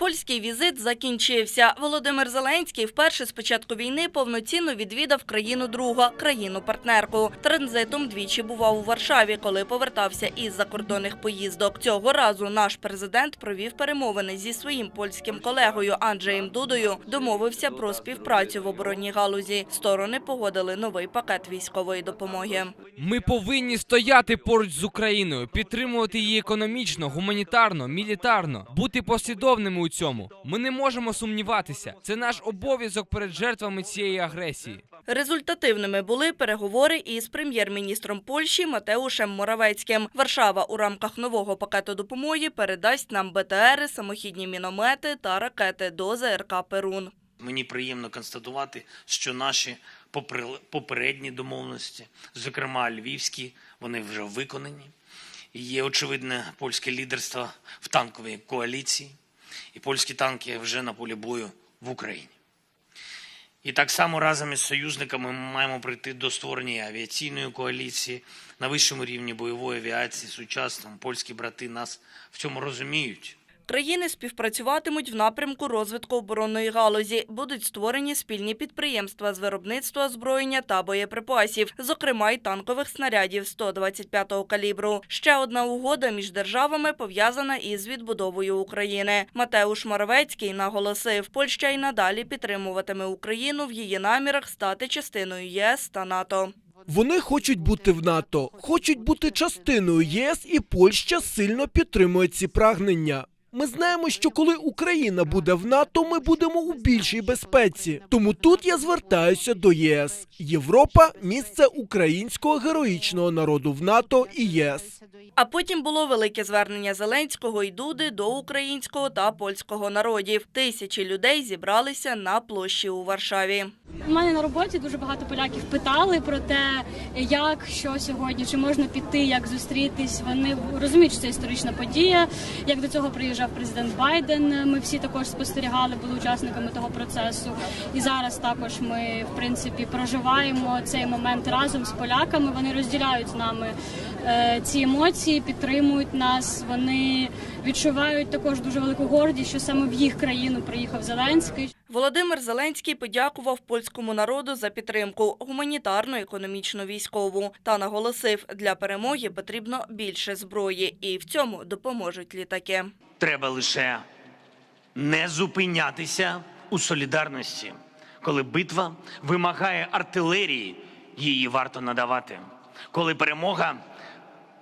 Польський візит закінчився. Володимир Зеленський вперше з початку війни повноцінно відвідав країну друга, країну-партнерку. Транзитом двічі бував у Варшаві, коли повертався із закордонних поїздок. Цього разу наш президент провів перемовини зі своїм польським колегою Анджеєм Дудою. Домовився про співпрацю в оборонній галузі. Сторони погодили новий пакет військової допомоги. Ми повинні стояти поруч з Україною, підтримувати її економічно, гуманітарно, мілітарно, бути послідовними у цьому. Ми не можемо сумніватися. Це наш обов'язок перед жертвами цієї агресії. Результативними були переговори із прем'єр-міністром Польщі Матеушем Моравецьким. Варшава у рамках нового пакету допомоги передасть нам БТРи, самохідні міномети та ракети до ЗРК Перун. Мені приємно констатувати, що наші попри- попередні домовленості, зокрема львівські, вони вже виконані. Є очевидне польське лідерство в танковій коаліції, і польські танки вже на полі бою в Україні. І так само разом із союзниками ми маємо прийти до створення авіаційної коаліції на вищому рівні бойової авіації сучасному. Польські брати нас в цьому розуміють. Країни співпрацюватимуть в напрямку розвитку оборонної галузі. Будуть створені спільні підприємства з виробництва озброєння та боєприпасів, зокрема й танкових снарядів 125-го калібру. Ще одна угода між державами пов'язана із відбудовою України. Матеуш Моровецький наголосив, Польща й надалі підтримуватиме Україну в її намірах стати частиною ЄС та НАТО. Вони хочуть бути в НАТО, хочуть бути частиною ЄС, і Польща сильно підтримує ці прагнення. Ми знаємо, що коли Україна буде в НАТО, ми будемо у більшій безпеці. Тому тут я звертаюся до ЄС. Європа місце українського героїчного народу в НАТО і ЄС. А потім було велике звернення Зеленського і Дуди до українського та польського народів. Тисячі людей зібралися на площі у Варшаві. У мене на роботі дуже багато поляків питали про те, як що сьогодні, чи можна піти, як зустрітись. Вони розуміють, що це історична подія. Як до цього приїжджав президент Байден. Ми всі також спостерігали, були учасниками того процесу. І зараз також ми, в принципі, проживаємо цей момент разом з поляками. Вони розділяють з нами ці емоції, підтримують нас. Вони відчувають також дуже велику гордість, що саме в їх країну приїхав Зеленський. Володимир Зеленський подякував польському народу за підтримку гуманітарну, економічну, військову та наголосив, для перемоги потрібно більше зброї, і в цьому допоможуть літаки. Треба лише не зупинятися у солідарності. Коли битва вимагає артилерії, її варто надавати. Коли перемога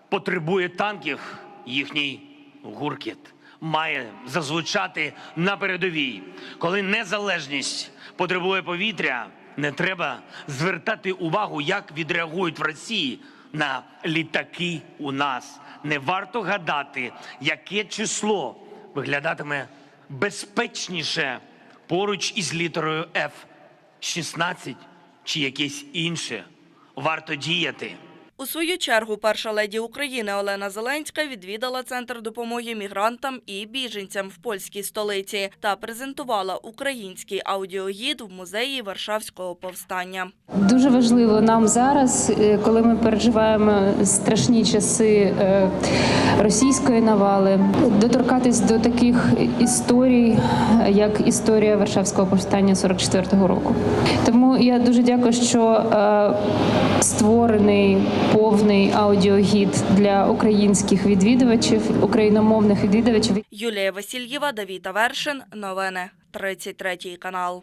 потребує танків, їхній гуркіт має зазвучати на передовій. Коли незалежність потребує повітря, не треба звертати увагу, як відреагують в Росії на літаки у нас. Не варто гадати, яке число виглядатиме безпечніше поруч із літерою F 16 чи якесь інше. Варто діяти. У свою чергу перша леді України Олена Зеленська відвідала центр допомоги мігрантам і біженцям в польській столиці та презентувала український аудіогід в музеї Варшавського повстання. Дуже важливо нам зараз, е, коли ми переживаємо страшні часи е, російської навали, доторкатись до таких історій, е, як історія Варшавського повстання 44-го року. Тому я дуже дякую, що створений повний аудіогід для українських відвідувачів, україномовних відвідувачів. Юлія Васильєва, Давід Авершин. Новини 33 канал.